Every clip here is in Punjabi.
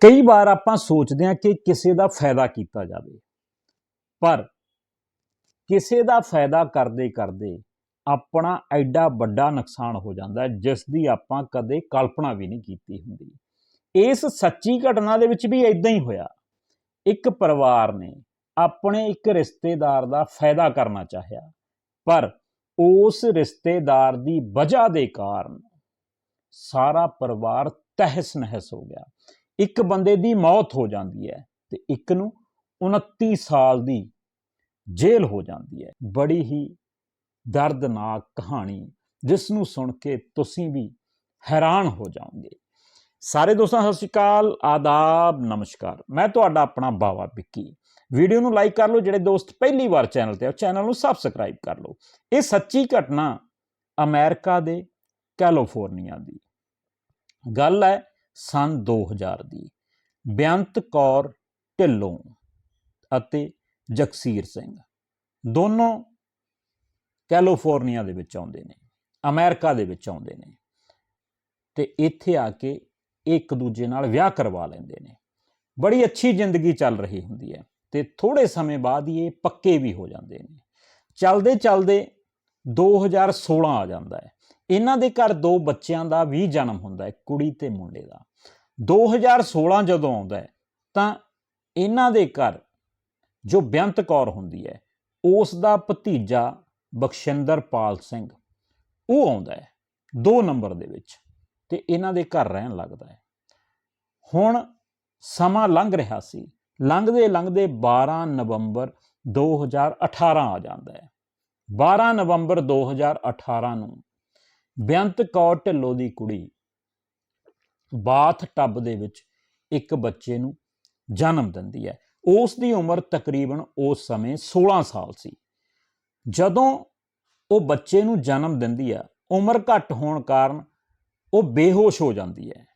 ਕਈ ਵਾਰ ਆਪਾਂ ਸੋਚਦੇ ਹਾਂ ਕਿ ਕਿਸੇ ਦਾ ਫਾਇਦਾ ਕੀਤਾ ਜਾਵੇ, ਪਰ ਕਿਸੇ ਦਾ ਫਾਇਦਾ ਕਰਦੇ ਕਰਦੇ ਆਪਣਾ ਐਡਾ ਵੱਡਾ ਨੁਕਸਾਨ ਹੋ ਜਾਂਦਾ ਜਿਸ ਦੀ ਆਪਾਂ ਕਦੇ ਕਲਪਨਾ ਵੀ ਨਹੀਂ ਕੀਤੀ ਹੁੰਦੀ। ਇਸ ਸੱਚੀ ਘਟਨਾ ਦੇ ਵਿੱਚ ਵੀ ਇਦਾਂ ਹੀ ਹੋਇਆ। ਇੱਕ ਪਰਿਵਾਰ ਨੇ ਆਪਣੇ ਇੱਕ ਰਿਸ਼ਤੇਦਾਰ ਦਾ ਫਾਇਦਾ ਕਰਨਾ ਚਾਹਿਆ, ਪਰ ਉਸ ਰਿਸ਼ਤੇਦਾਰ ਦੀ ਵਜ੍ਹਾ ਦੇ ਕਾਰਨ ਸਾਰਾ ਪਰਿਵਾਰ ਤਹਿਸ ਨਹਿਸ ਹੋ ਗਿਆ। ਇੱਕ ਬੰਦੇ ਦੀ ਮੌਤ ਹੋ ਜਾਂਦੀ ਹੈ ਤੇ ਇੱਕ ਨੂੰ 29 ਸਾਲ ਦੀ ਜੇਲ੍ਹ ਹੋ ਜਾਂਦੀ ਹੈ। ਬੜੀ ਹੀ ਦਰਦਨਾਕ ਕਹਾਣੀ, ਜਿਸ ਨੂੰ ਸੁਣ ਕੇ ਤੁਸੀਂ ਵੀ ਹੈਰਾਨ ਹੋ ਜਾਓਗੇ। ਸਾਰੇ ਦੋਸਤਾਂ, ਸਤਿ ਸ਼੍ਰੀ ਅਕਾਲ, ਆਦਾਬ, ਨਮਸਕਾਰ। ਮੈਂ ਤੁਹਾਡਾ ਆਪਣਾ ਬਾਵਾ ਵਿੱਕੀ। ਵੀਡੀਓ ਨੂੰ ਲਾਈਕ ਕਰ ਲਓ, ਜਿਹੜੇ ਦੋਸਤ ਪਹਿਲੀ ਵਾਰ ਚੈਨਲ ਤੇ ਆ ਚੈਨਲ ਨੂੰ ਸਬਸਕ੍ਰਾਈਬ ਕਰ ਲਓ। ਇਹ ਸੱਚੀ ਘਟਨਾ ਅਮਰੀਕਾ ਦੇ ਕੈਲੀਫੋਰਨੀਆ ਦੀ ਗੱਲ ਹੈ। ਸਨ 2000 ਦੀ। ਬੇਅੰਤ ਕੌਰ ਢਿੱਲੋਂ ਅਤੇ ਜਗਸੀਰ ਸਿੰਘ। ਦੋਨੋਂ ਕੈਲੀਫੋਰਨੀਆ ਦੇ ਵਿੱਚ ਆਉਂਦੇ ਨੇ, ਅਮਰੀਕਾ ਦੇ ਵਿੱਚ ਆਉਂਦੇ ਨੇ ਤੇ ਇੱਥੇ ਆ ਕੇ ਇੱਕ ਦੂਜੇ ਨਾਲ ਵਿਆਹ ਕਰਵਾ ਲੈਂਦੇ ਨੇ। ਬੜੀ ਅੱਛੀ ਜ਼ਿੰਦਗੀ ਚੱਲ ਰਹੀ ਹੁੰਦੀ ਹੈ ਤੇ ਥੋੜੇ ਸਮੇਂ ਬਾਅਦ ਹੀ ਇਹ ਪੱਕੇ ਵੀ ਹੋ ਜਾਂਦੇ ਨੇ। ਚੱਲਦੇ ਚੱਲਦੇ 2016 ਆ ਜਾਂਦਾ ਹੈ। ਇਹਨਾਂ ਦੇ ਘਰ ਦੋ ਬੱਚਿਆਂ ਦਾ ਵੀ ਜਨਮ ਹੁੰਦਾ ਹੈ, ਕੁੜੀ ਤੇ ਮੁੰਡੇ ਦਾ। 2016 ਜਦੋਂ ਆਉਂਦਾ ਹੈ, ਤਾਂ ਇਹਨਾਂ ਦੇ ਘਰ ਜੋ ਬੇਅੰਤ ਕੌਰ ਹੁੰਦੀ ਹੈ, ਉਸ ਦਾ ਭਤੀਜਾ ਬਖਸ਼ਿੰਦਰਪਾਲ ਸਿੰਘ, ਉਹ ਆਉਂਦਾ ਹੈ 2 ਨੰਬਰ ਦੇ ਵਿੱਚ ਤੇ ਇਹਨਾਂ ਦੇ ਘਰ ਰਹਿਣ ਲੱਗਦਾ ਹੈ। ਹੁਣ ਸਮਾਂ ਲੰਘ ਰਿਹਾ ਸੀ, ਲੰਘਦੇ ਲੰਘਦੇ 12 ਨਵੰਬਰ 2018 ਆ ਜਾਂਦਾ ਹੈ। 12 ਨਵੰਬਰ 2018 ਨੂੰ ਬੇਅੰਤ ਕੌਰ ਢਿੱਲੋਂ ਦੀ ਕੁੜੀ ਬਾਥ ਟੱਬ ਦੇ ਵਿੱਚ ਇੱਕ ਬੱਚੇ ਨੂੰ ਜਨਮ ਦਿੰਦੀ ਹੈ। ਉਸ ਦੀ ਉਮਰ ਤਕਰੀਬਨ ਉਸ ਸਮੇਂ 16 ਸਾਲ ਸੀ। ਜਦੋਂ ਉਹ ਬੱਚੇ ਨੂੰ ਜਨਮ ਦਿੰਦੀ ਹੈ, ਉਮਰ ਘੱਟ ਹੋਣ ਕਾਰਨ ਉਹ ਬੇਹੋਸ਼ ਹੋ ਜਾਂਦੀ ਹੈ।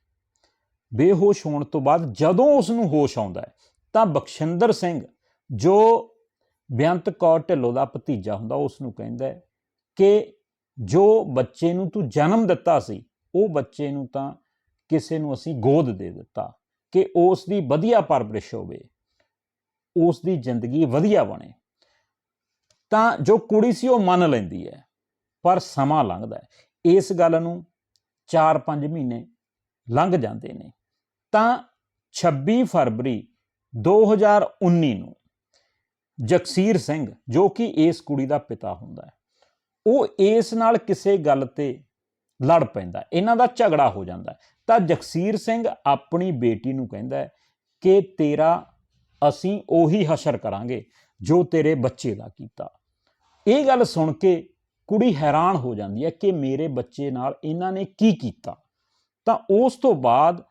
ਬੇਹੋਸ਼ ਹੋਣ ਤੋਂ ਬਾਅਦ ਜਦੋਂ ਉਸ ਨੂੰ ਹੋਸ਼ ਆਉਂਦਾ ਹੈ, ਤਾਂ ਬਖਸ਼ਿੰਦਰ ਸਿੰਘ, ਜੋ ਬੇਅੰਤ ਕੌਰ ਢਿੱਲੋਂ ਦਾ ਭਤੀਜਾ ਹੁੰਦਾ, ਉਸ ਨੂੰ ਕਹਿੰਦਾ ਕਿ ਜੋ ਬੱਚੇ ਨੂੰ ਤੂੰ ਜਨਮ ਦਿੱਤਾ ਸੀ, ਉਹ ਬੱਚੇ ਨੂੰ ਤਾਂ ਕਿਸੇ ਨੂੰ ਅਸੀਂ ਗੋਦ ਦੇ ਦਿੱਤਾ ਕਿ ਉਸ ਦੀ ਵਧੀਆ ਪਰਵਰਿਸ਼ ਹੋਵੇ ਉਸ ਦੀ ਜ਼ਿੰਦਗੀ ਵਧੀਆ ਬਣੇ। ਤਾਂ ਜੋ ਕੁੜੀ ਸੀ, ਉਹ ਮੰਨ ਲੈਂਦੀ ਹੈ, ਪਰ ਸਮਾਂ ਲੰਘਦਾ ਇਸ ਗੱਲ ਨੂੰ 4-5 ਮਹੀਨੇ ਲੰਘ ਜਾਂਦੇ ਨੇ। ਤਾਂ 26 ਫਰਵਰੀ 2019 ਨੂੰ ਜਗਸੀਰ ਸਿੰਘ, ਜੋ ਕਿ ਇਸ ਕੁੜੀ ਦਾ ਪਿਤਾ ਹੁੰਦਾ ਹੈ, ਉਹ ਇਸ ਨਾਲ ਕਿਸੇ ਗੱਲ ਤੇ ਲੜ ਪੈਂਦਾ ਇਹਨਾਂ ਦਾ ਝਗੜਾ ਹੋ ਜਾਂਦਾ ਤਾਂ ਜਗਸੀਰ ਸਿੰਘ ਆਪਣੀ ਬੇਟੀ ਨੂੰ ਕਹਿੰਦਾ ਕਿ ਤੇਰਾ ਅਸੀਂ ਉਹੀ ਹਸ਼ਰ ਕਰਾਂਗੇ ਜੋ ਤੇਰੇ ਬੱਚੇ ਦਾ ਕੀਤਾ। ਇਹ ਗੱਲ ਸੁਣ ਕੇ ਕੁੜੀ ਹੈਰਾਨ ਹੋ ਜਾਂਦੀ ਹੈ ਕਿ ਮੇਰੇ ਬੱਚੇ ਨਾਲ ਇਹਨਾਂ ਨੇ ਕੀ ਕੀਤਾ। ਤਾਂ ਉਸ ਤੋਂ ਬਾਅਦ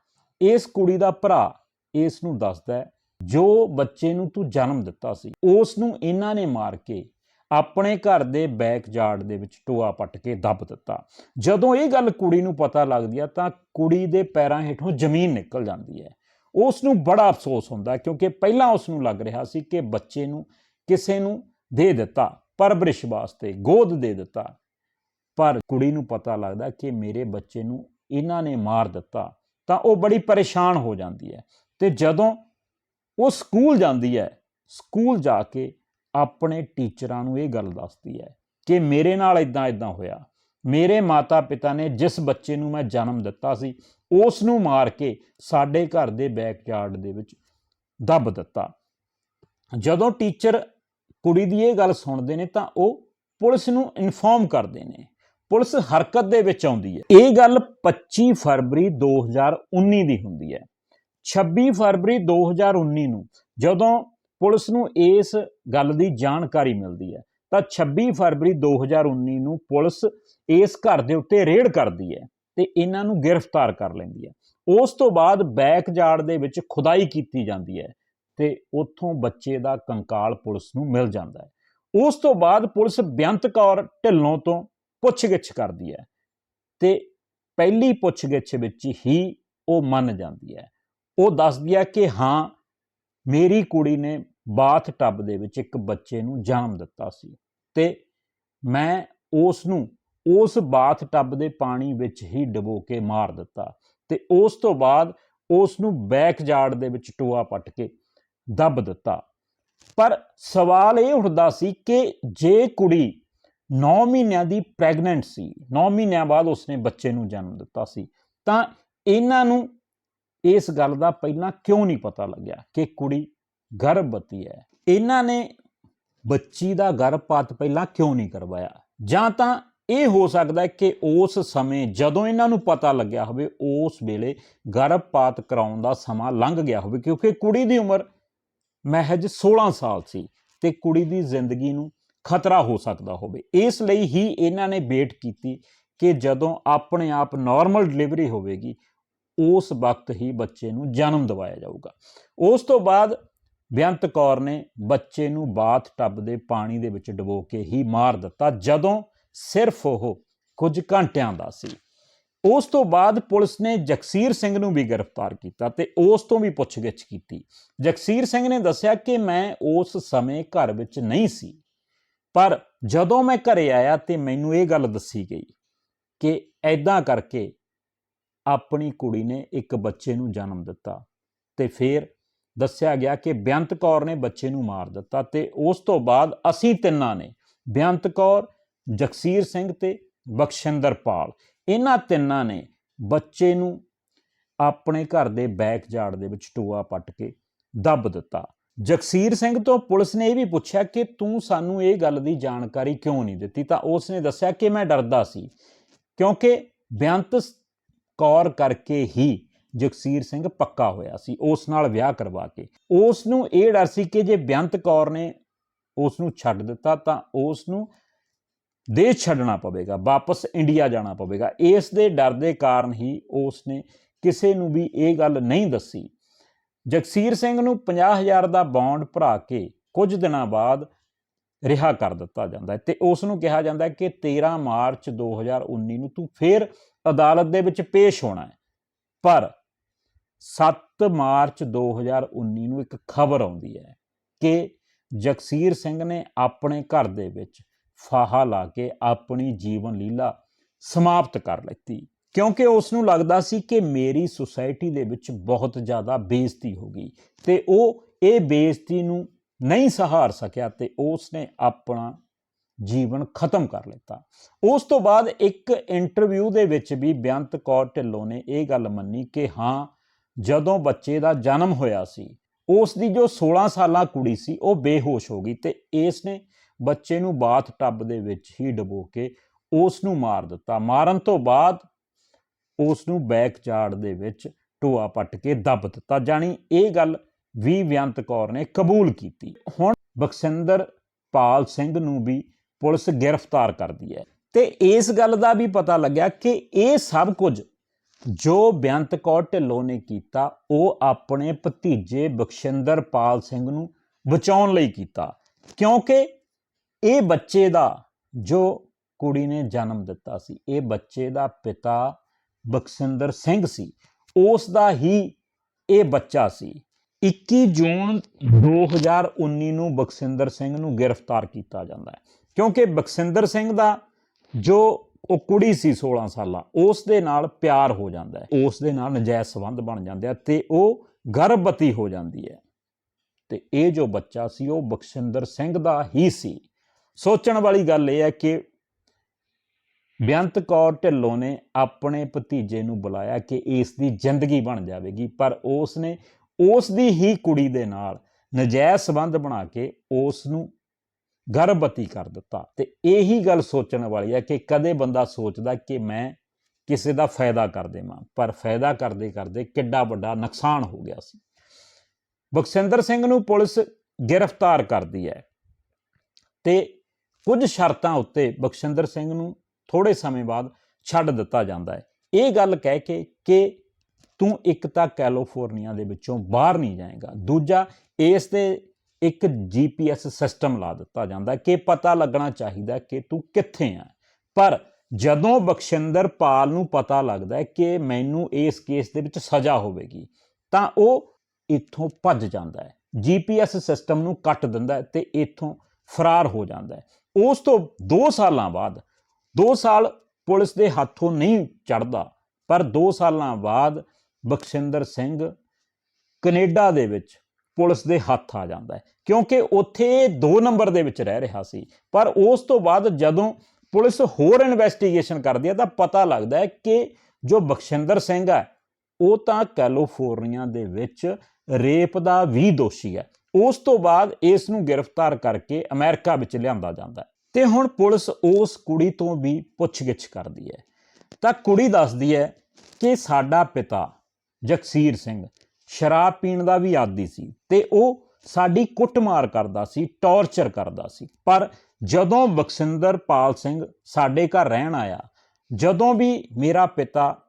ਇਸ ਕੁੜੀ ਦਾ ਭਰਾ ਇਸ ਨੂੰ ਦੱਸਦਾ ਜੋ ਬੱਚੇ ਨੂੰ ਤੂੰ ਜਨਮ ਦਿੱਤਾ ਸੀ, ਉਸ ਨੂੰ ਇਹਨਾਂ ਨੇ ਮਾਰ ਕੇ ਆਪਣੇ ਘਰ ਦੇ ਬੈਕਯਾਰਡ ਦੇ ਵਿੱਚ ਟੋਆ ਪੱਟ ਕੇ ਦੱਬ ਦਿੱਤਾ। ਜਦੋਂ ਇਹ ਗੱਲ ਕੁੜੀ ਨੂੰ ਪਤਾ ਲੱਗਦੀ ਹੈ ਤਾਂ ਕੁੜੀ ਦੇ ਪੈਰਾਂ ਹੇਠੋਂ ਜ਼ਮੀਨ ਨਿਕਲ ਜਾਂਦੀ ਹੈ। ਉਸ ਨੂੰ ਬੜਾ ਅਫਸੋਸ ਹੁੰਦਾ, ਕਿਉਂਕਿ ਪਹਿਲਾਂ ਉਸ ਨੂੰ ਲੱਗ ਰਿਹਾ ਸੀ ਕਿ ਬੱਚੇ ਨੂੰ ਕਿਸੇ ਨੂੰ ਦੇ ਦਿੱਤਾ, ਪਰਵਰਿਸ਼ ਵਾਸਤੇ ਗੋਦ ਦੇ ਦਿੱਤਾ। ਪਰ ਕੁੜੀ ਨੂੰ ਪਤਾ ਲੱਗਦਾ ਕਿ ਮੇਰੇ ਬੱਚੇ ਨੂੰ ਇਹਨਾਂ ਨੇ ਮਾਰ ਦਿੱਤਾ, ਤਾਂ ਉਹ ਬੜੀ ਪਰੇਸ਼ਾਨ ਹੋ ਜਾਂਦੀ ਹੈ। ਤੇ ਜਦੋਂ ਉਹ ਸਕੂਲ ਜਾਂਦੀ ਹੈ, ਸਕੂਲ ਜਾ ਕੇ ਆਪਣੇ ਟੀਚਰਾਂ ਨੂੰ ਇਹ ਗੱਲ ਦੱਸਦੀ ਹੈ ਕਿ ਮੇਰੇ ਨਾਲ ਇਦਾਂ ਇਦਾਂ ਹੋਇਆ। ਮੇਰੇ ਮਾਤਾ-ਪਿਤਾ ਨੇ ਜਿਸ ਬੱਚੇ ਨੂੰ ਮੈਂ ਜਨਮ ਦਿੱਤਾ ਸੀ ਉਸ ਨੂੰ ਮਾਰ ਕੇ ਸਾਡੇ ਘਰ ਦੇ ਬੈਕਯਾਰਡ ਦੇ ਵਿੱਚ ਦੱਬ ਦਿੱਤਾ। ਜਦੋਂ ਟੀਚਰ ਕੁੜੀ ਦੀ ਇਹ ਗੱਲ ਸੁਣਦੇ ਨੇ ਤਾਂ ਉਹ ਪੁਲਿਸ ਨੂੰ ਇਨਫੋਰਮ ਕਰਦੇ ਨੇ। ਪੁਲਿਸ ਹਰਕਤ ਦੇ ਵਿੱਚ ਆਉਂਦੀ ਹੈ। ਇਹ ਗੱਲ 25 ਫਰਵਰੀ 2019 ਦੀ ਹੁੰਦੀ ਹੈ। 26 ਫਰਵਰੀ 2019 ਨੂੰ ਜਦੋਂ ਪੁਲਿਸ ਨੂੰ ਇਸ ਗੱਲ ਦੀ ਜਾਣਕਾਰੀ ਮਿਲਦੀ ਹੈ। ਤਾਂ 26 ਫਰਵਰੀ 2019 ਨੂੰ ਪੁਲਿਸ ਇਸ ਘਰ ਦੇ ਉੱਤੇ ਰੇਡ ਕਰਦੀ ਹੈ ਤੇ ਇਹਨਾਂ ਨੂੰ ਗ੍ਰਿਫਤਾਰ ਕਰ ਲੈਂਦੀ ਹੈ। ਉਸ ਤੋਂ ਬਾਅਦ ਬੈਕਯਾਰਡ ਦੇ ਵਿੱਚ ਖੁਦਾਈ ਕੀਤੀ ਜਾਂਦੀ ਹੈ ਤੇ ਉੱਥੋਂ ਬੱਚੇ ਦਾ ਕੰਕਾਲ ਪੁਲਿਸ ਨੂੰ ਮਿਲ ਜਾਂਦਾ ਹੈ। ਉਸ ਤੋਂ ਬਾਅਦ ਪੁਲਿਸ ਬੇਅੰਤ ਕੌਰ ਢਿੱਲੋਂ ਤੋਂ ਪੁੱਛਗਿੱਛ ਕਰਦੀ ਹੈ ਤੇ ਪਹਿਲੀ ਪੁੱਛਗਿੱਛ ਵਿੱਚ ਹੀ ਉਹ ਮੰਨ ਜਾਂਦੀ ਹੈ। ਉਹ ਦੱਸਦੀ ਹੈ ਕਿ ਹਾਂ, ਮੇਰੀ ਕੁੜੀ ਨੇ ਬਾਥ ਟੱਬ ਦੇ ਵਿੱਚ ਇੱਕ ਬੱਚੇ ਨੂੰ ਜਨਮ ਦਿੱਤਾ ਸੀ ਤੇ ਮੈਂ ਉਸ ਨੂੰ ਉਸ ਬਾਥ ਟੱਬ ਦੇ ਪਾਣੀ ਵਿੱਚ ਹੀ ਡਬੋ ਕੇ ਮਾਰ ਦਿੱਤਾ ਤੇ ਉਸ ਤੋਂ ਬਾਅਦ ਉਸ ਨੂੰ ਬੈਕ ਯਾਰਡ ਦੇ ਵਿੱਚ ਟੋਆ ਪੱਟ ਕੇ ਦੱਬ ਦਿੱਤਾ। ਪਰ ਸਵਾਲ ਇਹ ਉੱਠਦਾ ਸੀ ਕਿ ਜੇ ਕੁੜੀ 9 ਮਹੀਨਿਆਂ ਦੀ ਪ੍ਰੈਗਨੈਂਟ ਸੀ 9 ਮਹੀਨਿਆਂ ਬਾਅਦ ਉਸਨੇ ਬੱਚੇ ਨੂੰ ਜਨਮ ਦਿੱਤਾ ਸੀ, ਤਾਂ ਇਹਨਾਂ ਨੂੰ ਇਸ ਗੱਲ ਦਾ ਪਹਿਲਾਂ ਕਿਉਂ ਨਹੀਂ ਪਤਾ ਲੱਗਿਆ ਕਿ ਕੁੜੀ ਗਰਭਵਤੀ ਹੈ। ਇਹਨਾਂ ਨੇ ਬੱਚੀ ਦਾ ਗਰਭਪਾਤ ਪਹਿਲਾਂ ਕਿਉਂ ਨਹੀਂ ਕਰਵਾਇਆ? ਜਾਂ ਤਾਂ ਇਹ ਹੋ ਸਕਦਾ ਹੈ ਕਿ ਉਸ ਸਮੇਂ ਜਦੋਂ ਇਹਨਾਂ ਨੂੰ ਪਤਾ ਲੱਗਿਆ ਹੋਵੇ, ਉਸ ਵੇਲੇ ਗਰਭਪਾਤ ਕਰਾਉਣ ਦਾ ਸਮਾਂ ਲੰਘ ਗਿਆ ਹੋਵੇ, ਕਿਉਂਕਿ ਕੁੜੀ ਦੀ ਉਮਰ ਮਹਿਜ 16 ਸਾਲ ਸੀ ਤੇ ਕੁੜੀ ਦੀ ਜ਼ਿੰਦਗੀ ਨੂੰ ਖਤਰਾ ਹੋ ਸਕਦਾ ਹੋਵੇ। ਇਸ ਲਈ ਹੀ ਇਹਨਾਂ ਨੇ ਵੇਟ ਕੀਤੀ ਕਿ ਜਦੋਂ ਆਪਣੇ ਆਪ ਨਾਰਮਲ ਡਿਲੀਵਰੀ ਹੋਵੇਗੀ, ਉਸ ਵਕਤ ਹੀ ਬੱਚੇ ਨੂੰ ਜਨਮ ਦਿਵਾਇਆ ਜਾਊਗਾ। ਉਸ ਤੋਂ ਬਾਅਦ ਬੇਅੰਤ ਕੌਰ ਨੇ ਬੱਚੇ ਨੂੰ ਬਾਥ ਟੱਬ ਦੇ ਪਾਣੀ ਦੇ ਵਿੱਚ ਡੁਬੋ ਕੇ ਹੀ ਮਾਰ ਦਿੱਤਾ, ਜਦੋਂ ਸਿਰਫ ਉਹ ਕੁਝ ਘੰਟਿਆਂ ਦਾ ਸੀ। ਉਸ ਤੋਂ ਬਾਅਦ ਪੁਲਿਸ ਨੇ ਜਗਸੀਰ ਸਿੰਘ ਨੂੰ ਵੀ ਗ੍ਰਿਫਤਾਰ ਕੀਤਾ ਤੇ ਉਸ ਤੋਂ ਵੀ ਪੁੱਛਗਿੱਛ ਕੀਤੀ। ਜਗਸੀਰ ਸਿੰਘ ਨੇ ਦੱਸਿਆ ਕਿ ਮੈਂ ਉਸ ਸਮੇਂ ਘਰ ਵਿੱਚ ਨਹੀਂ ਸੀ, ਪਰ ਜਦੋਂ ਮੈਂ ਘਰੇ ਆਇਆ ਤੇ ਮੈਨੂੰ ਇਹ ਗੱਲ ਦੱਸੀ ਗਈ ਕਿ ਐਦਾਂ ਕਰਕੇ ਆਪਣੀ ਕੁੜੀ ਨੇ ਇੱਕ ਬੱਚੇ ਨੂੰ ਜਨਮ ਦਿੱਤਾ ਤੇ ਫਿਰ ਦੱਸਿਆ ਗਿਆ ਕਿ ਬੇਅੰਤ ਕੌਰ ਨੇ ਬੱਚੇ ਨੂੰ ਮਾਰ ਦਿੱਤਾ ਤੇ ਉਸ ਤੋਂ ਬਾਅਦ ਅਸੀਂ ਤਿੰਨਾਂ ਨੇ ਬੇਅੰਤ ਕੌਰ, ਜਗਸੀਰ ਸਿੰਘ ਤੇ ਬਖਸ਼ਿੰਦਰਪਾਲ ਇਹਨਾਂ ਤਿੰਨਾਂ ਨੇ ਬੱਚੇ ਨੂੰ ਆਪਣੇ ਘਰ ਦੇ ਬੈਕ ਜਾੜ ਦੇ ਵਿੱਚ ਟੋਆ ਪੱਟ ਕੇ ਦੱਬ ਦਿੱਤਾ। ਜਗਸੀਰ ਸਿੰਘ ਤੋਂ ਪੁਲਿਸ ਨੇ ਇਹ ਵੀ ਪੁੱਛਿਆ ਕਿ ਤੂੰ ਸਾਨੂੰ ਇਹ ਗੱਲ ਦੀ ਜਾਣਕਾਰੀ ਕਿਉਂ ਨਹੀਂ ਦਿੱਤੀ? ਤਾਂ ਉਸ ਨੇ ਦੱਸਿਆ ਕਿ ਮੈਂ ਡਰਦਾ ਸੀ ਕਿਉਂਕਿ ਬੇਅੰਤ ਕੌਰ ਕਰਕੇ ਹੀ ਜਗਸੀਰ ਸਿੰਘ ਪੱਕਾ ਹੋਇਆ ਸੀ, ਉਸ ਨਾਲ ਵਿਆਹ ਕਰਵਾ ਕੇ। ਉਸ ਨੂੰ ਇਹ ਡਰ ਸੀ ਕਿ ਜੇ ਬੇਅੰਤ ਕੌਰ ਨੇ ਉਸ ਨੂੰ ਛੱਡ ਦਿੱਤਾ ਤਾਂ ਉਸ ਨੂੰ ਦੇਸ਼ ਛੱਡਣਾ ਪਵੇਗਾ, ਵਾਪਸ ਇੰਡੀਆ ਜਾਣਾ ਪਵੇਗਾ। ਇਸ ਦੇ ਡਰ ਦੇ ਕਾਰਨ ਹੀ ਉਸ ਨੇ ਕਿਸੇ ਨੂੰ ਵੀ ਇਹ ਗੱਲ ਨਹੀਂ ਦੱਸੀ। ਜਗਸੀਰ ਸਿੰਘ ਨੂੰ 50000 ਦਾ ਬੌਂਡ ਭਰਾ ਕੇ ਕੁਝ ਦਿਨਾਂ ਬਾਅਦ ਰਿਹਾ ਕਰ ਦਿੱਤਾ ਜਾਂਦਾ ਹੈ ਤੇ ਉਸ ਨੂੰ ਕਿਹਾ ਜਾਂਦਾ ਹੈ ਕਿ 13 ਮਾਰਚ 2019 ਨੂੰ ਤੂੰ ਫੇਰ ਅਦਾਲਤ ਦੇ ਵਿੱਚ ਪੇਸ਼ ਹੋਣਾ ਹੈ। ਪਰ 7 ਮਾਰਚ 2019 ਨੂੰ ਇੱਕ ਖਬਰ ਆਉਂਦੀ ਹੈ ਕਿ ਜਗਸੀਰ ਸਿੰਘ ਨੇ ਆਪਣੇ ਘਰ ਦੇ ਵਿੱਚ ਫਾਹਾ ਲਾ ਕੇ ਆਪਣੀ ਜੀਵਨ ਲੀਲਾ ਸਮਾਪਤ ਕਰ ਲਈ ਕਿਉਂਕਿ ਉਸ ਨੂੰ ਲੱਗਦਾ ਸੀ ਕਿ ਮੇਰੀ ਸੁਸਾਇਟੀ ਦੇ ਵਿੱਚ ਬਹੁਤ ਜ਼ਿਆਦਾ ਬੇਇੱਜ਼ਤੀ ਹੋ ਗਈ ਤੇ ਉਹ ਇਹ ਬੇਇੱਜ਼ਤੀ ਨੂੰ ਨਹੀਂ ਸਹਾਰ ਸਕਿਆ ਤੇ ਉਸ ਨੇ ਆਪਣਾ ਜੀਵਨ ਖਤਮ ਕਰ ਲਿੱਤਾ। ਉਸ ਤੋਂ ਬਾਅਦ ਇੱਕ ਇੰਟਰਵਿਊ ਦੇ ਵਿੱਚ ਵੀ ਬੇਅੰਤ ਕੌਰ ਢਿੱਲੋਂ ਨੇ ਇਹ ਗੱਲ ਮੰਨੀ ਕਿ ਹਾਂ ਜਦੋਂ ਬੱਚੇ ਦਾ ਜਨਮ ਹੋਇਆ ਸੀ, ਉਸ ਦੀ ਜੋ 16 ਸਾਲਾਂ ਕੁੜੀ ਸੀ, ਉਹ ਬੇਹੋਸ਼ ਹੋ ਗਈ ਤੇ ਇਸ ਨੇ ਬੱਚੇ ਨੂੰ ਬਾਥ ਟੱਬ ਦੇ ਵਿੱਚ ਹੀ ਡਬੋ ਕੇ ਉਸ ਨੂੰ ਮਾਰ ਦਿੱਤਾ। ਮਾਰਨ ਤੋਂ ਬਾਅਦ ਉਸ ਨੂੰ ਬੈਕ ਦੇ ਵਿੱਚ ਟੋਆ ਪੱਟ ਕੇ ਦੱਬ ਦਿੱਤਾ। ਜਾਣੀ ਇਹ ਗੱਲ ਵੀ ਬੇਅੰਤ ਕੌਰ ਨੇ ਕਬੂਲ ਕੀਤੀ। ਹੁਣ ਬਖਸਿੰਦਰ ਪਾਲ ਸਿੰਘ ਨੂੰ ਵੀ ਪੁਲਿਸ ਗ੍ਰਿਫਤਾਰ ਕਰਦੀ ਹੈ। ਤੇ ਇਸ ਗੱਲ ਦਾ ਵੀ ਪਤਾ ਲੱਗਿਆ ਕਿ ਇਹ ਸਭ ਕੁਝ ਜੋ ਬੇਅੰਤ ਕੌਰ ਢਿੱਲੋਂ ਨੇ ਕੀਤਾ, ਉਹ ਆਪਣੇ ਭਤੀਜੇ ਬਖਸ਼ਿੰਦਰ ਪਾਲ ਸਿੰਘ ਨੂੰ ਬਚਾਉਣ ਲਈ ਕੀਤਾ। ਕਿਉਂਕਿ ਇਹ ਬੱਚੇ ਦਾ ਜੋ ਕੁੜੀ ਨੇ ਜਨਮ ਦਿੱਤਾ ਸੀ, ਇਹ ਬੱਚੇ ਦਾ ਪਿਤਾ ਬਖਸ਼ਿੰਦਰ ਸਿੰਘ ਸੀ। ਉਸ ਦਾ ਹੀ ਇਹ ਬੱਚਾ ਸੀ। 21 ਜੂਨ 2019 ਨੂੰ ਬਖਸ਼ਿੰਦਰ ਸਿੰਘ ਨੂੰ ਗ੍ਰਿਫਤਾਰ ਕੀਤਾ ਜਾਂਦਾ ਹੈ। ਕਿਉਂਕਿ ਬਖਸ਼ਿੰਦਰ ਸਿੰਘ ਦਾ ਜੋ ਉਹ ਕੁੜੀ ਸੀ 16 ਸਾਲਾਂ, ਉਸ ਦੇ ਨਾਲ ਪਿਆਰ ਹੋ ਜਾਂਦਾ ਹੈ, ਉਸ ਦੇ ਨਾਲ ਨਜਾਇਜ਼ ਸੰਬੰਧ ਬਣ ਜਾਂਦੇ ਆ ਤੇ ਉਹ ਗਰਭਵਤੀ ਹੋ ਜਾਂਦੀ ਹੈ। ਤੇ ਇਹ ਜੋ ਬੱਚਾ ਸੀ ਉਹ ਬਖਸ਼ਿੰਦਰ ਸਿੰਘ ਦਾ ਹੀ ਸੀ। ਸੋਚਣ ਵਾਲੀ ਗੱਲ ਇਹ ਹੈ ਕਿ ਬੇਅੰਤ ਕੌਰ ਢਿੱਲੋਂ ਨੇ ਆਪਣੇ ਭਤੀਜੇ ਨੂੰ ਬੁਲਾਇਆ ਕਿ ਇਸ ਦੀ ਜ਼ਿੰਦਗੀ ਬਣ ਜਾਵੇਗੀ, ਪਰ ਉਸ ਨੇ ਉਸ ਦੀ ਹੀ ਕੁੜੀ ਦੇ ਨਾਲ ਨਜਾਇਜ਼ ਸੰਬੰਧ ਬਣਾ ਕੇ ਉਸ ਨੂੰ ਗਰਭਵਤੀ ਕਰ ਦਿੱਤਾ। ਤੇ ਇਹੀ ਗੱਲ ਸੋਚਣ ਵਾਲੀ ਹੈ ਕਿ ਕਦੇ ਬੰਦਾ ਸੋਚਦਾ ਕਿ ਮੈਂ ਕਿਸੇ ਦਾ ਫਾਇਦਾ ਕਰ ਦੇਵਾਂ, ਪਰ ਫਾਇਦਾ ਕਰਦੇ ਕਰਦੇ ਕਿੱਡਾ ਵੱਡਾ ਨੁਕਸਾਨ ਹੋ ਗਿਆ ਸੀ। ਬਖਸ਼ਿੰਦਰ ਸਿੰਘ ਨੂੰ ਪੁਲਿਸ ਗ੍ਰਿਫਤਾਰ ਕਰਦੀ ਹੈ। ਤੇ ਕੁਝ ਸ਼ਰਤਾਂ ਉੱਤੇ ਬਖਸ਼ਿੰਦਰ ਸਿੰਘ ਨੂੰ ਥੋੜੇ ਸਮੇਂ ਬਾਅਦ ਛੱਡ ਦਿੱਤਾ ਜਾਂਦਾ ਹੈ। ਇਹ ਗੱਲ ਕਹਿ ਕੇ ਕਿ ਤੂੰ ਇੱਕ ਤਾਂ ਕੈਲੀਫੋਰਨੀਆ ਦੇ ਵਿੱਚੋਂ ਬਾਹਰ ਨਹੀਂ ਜਾਏਗਾ, ਦੂਜਾ ਇਸ ਦੇ ਇੱਕ ਜੀਪੀਐਸ ਸਿਸਟਮ ਲਾ ਦਿੱਤਾ ਜਾਂਦਾ ਕਿ ਪਤਾ ਲੱਗਣਾ ਚਾਹੀਦਾ ਕਿ ਤੂੰ ਕਿੱਥੇ ਆ। ਪਰ ਜਦੋਂ ਬਖਸ਼ਿੰਦਰ ਪਾਲ ਨੂੰ ਪਤਾ ਲੱਗਦਾ ਕਿ ਮੈਨੂੰ ਇਸ ਕੇਸ ਦੇ ਵਿੱਚ ਸਜ਼ਾ ਹੋਵੇਗੀ, ਤਾਂ ਉਹ ਇੱਥੋਂ ਭੱਜ ਜਾਂਦਾ ਹੈ। ਜੀਪੀਐਸ ਸਿਸਟਮ ਨੂੰ ਕੱਟ ਦਿੰਦਾ ਹੈ ਤੇ ਇੱਥੋਂ ਫਰਾਰ ਹੋ ਜਾਂਦਾ ਹੈ। ਉਸ ਤੋਂ 2 ਸਾਲਾਂ ਬਾਅਦ 2 ਸਾਲ ਪੁਲਿਸ ਦੇ ਹੱਥੋਂ ਨਹੀਂ ਚੜਦਾ ਪਰ 2 ਸਾਲਾਂ ਬਾਅਦ ਬਖਸ਼ਿੰਦਰ ਸਿੰਘ ਕੈਨੇਡਾ ਦੇ ਵਿੱਚ ਪੁਲਿਸ ਦੇ ਹੱਥ ਆ ਜਾਂਦਾ ਹੈ। ਕਿਉਂਕਿ ਉੱਥੇ 2 ਨੰਬਰ ਦੇ ਵਿੱਚ ਰਹਿ ਰਿਹਾ ਸੀ। ਪਰ ਉਸ ਤੋਂ ਬਾਅਦ ਜਦੋਂ ਪੁਲਿਸ ਹੋਰ ਇਨਵੈਸਟੀਗੇਸ਼ਨ ਕਰਦੀ ਹੈ ਤਾਂ ਪਤਾ ਲੱਗਦਾ ਹੈ ਕਿ ਜੋ ਬਖਸ਼ਿੰਦਰ ਸਿੰਘ ਹੈ, ਉਹ ਤਾਂ ਕੈਲੀਫੋਰਨੀਆ ਦੇ ਵਿੱਚ ਰੇਪ ਦਾ ਵੀ ਦੋਸ਼ੀ ਹੈ। ਉਸ ਤੋਂ ਬਾਅਦ ਇਸ ਨੂੰ ਗ੍ਰਿਫਤਾਰ ਕਰਕੇ ਅਮਰੀਕਾ ਵਿੱਚ ਲਿਆਂਦਾ ਜਾਂਦਾ ਹੈ। ਤੇ ਹੁਣ ਪੁਲਿਸ ਉਸ ਕੁੜੀ ਤੋਂ ਵੀ ਪੁੱਛਗਿੱਛ ਕਰਦੀ ਹੈ। ਤਾਂ ਕੁੜੀ ਦੱਸਦੀ ਹੈ ਕਿ ਸਾਡਾ ਪਿਤਾ ਜਗਸੀਰ ਸਿੰਘ ਸ਼ਰਾਬ ਪੀਣ ਦਾ ਵੀ ਆਦੀ ਸੀ ਤੇ ਉਹ ਸਾਡੀ ਕੁੱਟਮਾਰ ਕਰਦਾ ਸੀ, ਟੌਰਚਰ ਕਰਦਾ ਸੀ। ਪਰ ਜਦੋਂ ਬਖਸ਼ਿੰਦਰ ਪਾਲ ਸਿੰਘ ਸਾਡੇ ਘਰ ਰਹਿਣ ਆਇਆ, ਜਦੋਂ ਵੀ ਮੇਰਾ ਪਿਤਾ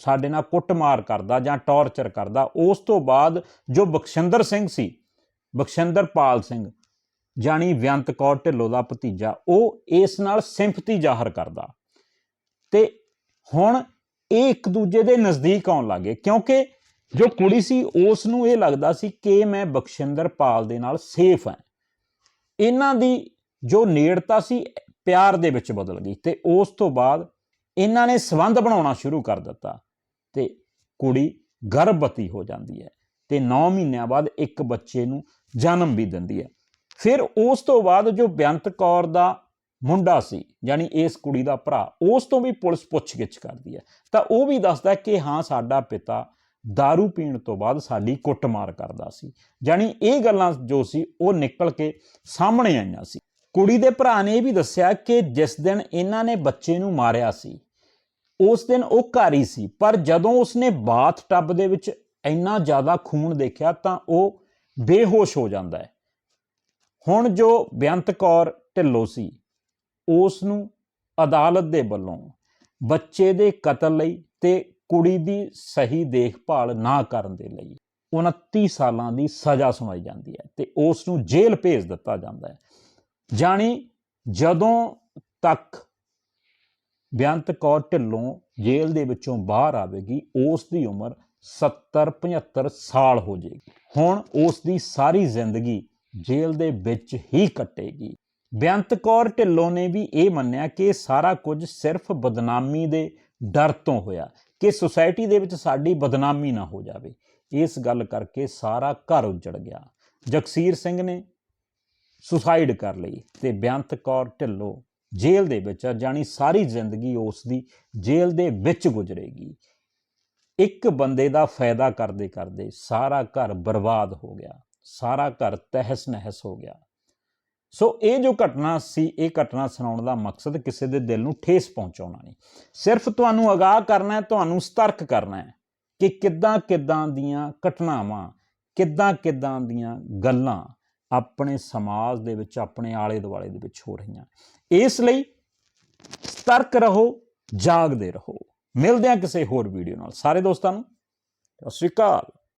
ਸਾਡੇ ਨਾਲ ਕੁੱਟਮਾਰ ਕਰਦਾ ਜਾਂ ਟੌਰਚਰ ਕਰਦਾ, ਉਸ ਤੋਂ ਬਾਅਦ ਜੋ ਬਖਸ਼ਿੰਦਰ ਸਿੰਘ ਸੀ, ਬਖਸ਼ਿੰਦਰ ਪਾਲ ਸਿੰਘ ਜਾਨੀ ਵਿਅੰਤ ਕੌਰ ਢਿੱਲੋਂ ਦਾ ਭਤੀਜਾ, ਉਹ ਇਸ ਨਾਲ ਸਿੰਪਥੀ ਜ਼ਾਹਰ ਕਰਦਾ। ਤੇ ਹੁਣ ਇਹ ਇੱਕ ਦੂਜੇ ਦੇ ਨਜ਼ਦੀਕ ਆਉਣ ਲੱਗੇ ਕਿਉਂਕਿ ਜੋ ਕੁੜੀ ਸੀ ਉਸ ਨੂੰ ਇਹ ਲੱਗਦਾ ਸੀ ਕਿ ਮੈਂ ਬਖਸ਼ਿੰਦਰ ਪਾਲ ਦੇ ਨਾਲ ਸੇਫ ਹਾਂ। ਇਹਨਾਂ ਦੀ ਜੋ ਨੇੜਤਾ ਸੀ, ਪਿਆਰ ਦੇ ਵਿੱਚ ਬਦਲ ਗਈ ਤੇ ਉਸ ਤੋਂ ਬਾਅਦ ਇਹਨਾਂ ਨੇ ਸਬੰਧ ਬਣਾਉਣਾ ਸ਼ੁਰੂ ਕਰ ਦਿੱਤਾ ਤੇ ਕੁੜੀ ਗਰਭਵਤੀ ਹੋ ਜਾਂਦੀ ਹੈ ਤੇ 9 ਮਹੀਨਿਆਂ ਬਾਅਦ ਇੱਕ ਬੱਚੇ ਨੂੰ ਜਨਮ ਵੀ ਦਿੰਦੀ ਹੈ। ਫਿਰ ਉਸ ਤੋਂ ਬਾਅਦ ਜੋ ਬੇਅੰਤ ਕੌਰ ਦਾ ਮੁੰਡਾ ਸੀ, ਯਾਨੀ ਇਸ ਕੁੜੀ ਦਾ ਭਰਾ, ਉਸ ਤੋਂ ਵੀ ਪੁਲਿਸ ਪੁੱਛਗਿੱਛ ਕਰਦੀ ਹੈ। ਤਾਂ ਉਹ ਵੀ ਦੱਸਦਾ ਕਿ ਹਾਂ, ਸਾਡਾ ਪਿਤਾ दारू ਪੀਣ ਤੋਂ ਬਾਅਦ ਸਾਡੀ ਕੁੱਟਮਾਰ ਕਰਦਾ ਸੀ ਯਾਨੀ ਇਹ ਗੱਲਾਂ ਜੋ ਸੀ ਉਹ ਨਿਕਲ ਕੇ ਸਾਹਮਣੇ ਆਈਆਂ ਸੀ ਕੁੜੀ ਦੇ ਭਰਾ ਨੇ ਇਹ ਵੀ ਦੱਸਿਆ ਕਿ ਜਿਸ ਦਿਨ ਇਹਨਾਂ ਨੇ ਬੱਚੇ ਨੂੰ ਮਾਰਿਆ ਸੀ ਉਸ ਦਿਨ ਉਹ ਘਰ ਹੀ ਸੀ ਪਰ ਜਦੋਂ ਉਸਨੇ ਬਾਥ ਟੱਬ ਦੇ ਵਿੱਚ ਇੰਨਾ ਜ਼ਿਆਦਾ ਖੂਨ ਦੇਖਿਆ ਤਾਂ ਉਹ ਬੇਹੋਸ਼ ਹੋ ਜਾਂਦਾ ਹੈ ਹੁਣ ਜੋ ਬੇਅੰਤ ਕੌਰ ਢਿੱਲੋਂ ਸੀ ਉਸ ਨੂੰ ਅਦਾਲਤ ਦੇ ਵੱਲੋਂ ਬੱਚੇ ਦੇ ਕਤਲ ਲਈ ਤੇ ਕੁੜੀ ਦੀ ਸਹੀ ਦੇਖਭਾਲ ਨਾ ਕਰਨ ਦੇ ਲਈ 29 ਸਾਲਾਂ ਦੀ ਸਜ਼ਾ ਸੁਣਾਈ ਜਾਂਦੀ ਹੈ ਤੇ ਉਸ ਨੂੰ ਜੇਲ੍ਹ ਭੇਜ ਦਿੱਤਾ ਜਾਂਦਾ ਹੈ। ਜਾਣੀ ਜਦੋਂ ਤੱਕ ਬੇਅੰਤ ਕੌਰ ਢਿੱਲੋਂ ਜੇਲ੍ਹ ਦੇ ਵਿੱਚੋਂ ਬਾਹਰ ਆਵੇਗੀ ਉਸ ਦੀ ਉਮਰ 70 75 ਸਾਲ ਹੋ ਜਾਏਗੀ। ਹੁਣ ਉਸ ਦੀ ਸਾਰੀ ਜ਼ਿੰਦਗੀ ਜੇਲ੍ਹ ਦੇ ਵਿੱਚ ਹੀ ਕੱਟੇਗੀ। ਬੇਅੰਤ ਕੌਰ ਢਿੱਲੋਂ ਨੇ ਵੀ ਇਹ ਮੰਨਿਆ ਕਿ ਇਹ ਸਾਰਾ ਕੁਝ ਸਿਰਫ ਬਦਨਾਮੀ ਦੇ ਡਰ ਤੋਂ ਹੋਇਆ ਕਿ ਸੁਸਾਇਟੀ ਦੇ ਵਿੱਚ ਸਾਡੀ ਬਦਨਾਮੀ ਨਾ ਹੋ ਜਾਵੇ। ਇਸ ਗੱਲ ਕਰਕੇ ਸਾਰਾ ਘਰ ਉੱਜੜ ਗਿਆ। ਜਗਸੀਰ ਸਿੰਘ ਨੇ ਸੁਸਾਈਡ ਕਰ ਲਈ ਤੇ ਬੇਅੰਤ ਕੌਰ ਢਿੱਲੋਂ ਜੇਲ੍ਹ ਦੇ ਵਿੱਚ ਆ, ਜਾਣੀ ਸਾਰੀ ਜ਼ਿੰਦਗੀ ਉਸ ਦੀ ਜੇਲ੍ਹ ਦੇ ਵਿੱਚ ਗੁਜ਼ਰੇਗੀ। ਇੱਕ ਬੰਦੇ ਦਾ ਫਾਇਦਾ ਕਰਦੇ ਕਰਦੇ ਸਾਰਾ ਘਰ ਬਰਬਾਦ ਹੋ ਗਿਆ। ਸਾਰਾ ਘਰ ਤਹਿਸ ਨਹਿਸ ਹੋ ਗਿਆ। ਸੋ ਇਹ ਜੋ ਘਟਨਾ ਸੀ, ਇਹ ਘਟਨਾ ਸੁਣਾਉਣ ਦਾ ਮਕਸਦ ਕਿਸੇ ਦੇ ਦਿਲ ਨੂੰ ਠੇਸ ਪਹੁੰਚਾਉਣਾ ਨਹੀਂ। ਸਿਰਫ ਤੁਹਾਨੂੰ ਅਗਾਹ ਕਰਨਾ ਹੈ, ਤੁਹਾਨੂੰ ਸਤਰਕ ਕਰਨਾ ਹੈ ਕਿ ਕਿੱਦਾਂ ਕਿੱਦਾਂ ਦੀਆਂ ਘਟਨਾਵਾਂ, ਕਿੱਦਾਂ ਕਿੱਦਾਂ ਦੀਆਂ ਗੱਲਾਂ ਆਪਣੇ ਸਮਾਜ ਦੇ ਵਿੱਚ, ਆਪਣੇ ਆਲੇ ਦੁਆਲੇ ਦੇ ਵਿੱਚ ਹੋ ਰਹੀਆਂ ਇਸ ਲਈ ਸਤਰਕ ਰਹੋ, ਜਾਗਦੇ ਰਹੋ। ਮਿਲਦੇ ਹਾਂ ਕਿਸੇ ਹੋਰ ਵੀਡੀਓ ਨਾਲ। ਸਾਰੇ ਦੋਸਤਾਂ ਨੂੰ, ਸਤਿ ਸ਼੍ਰੀ ਅਕਾਲ।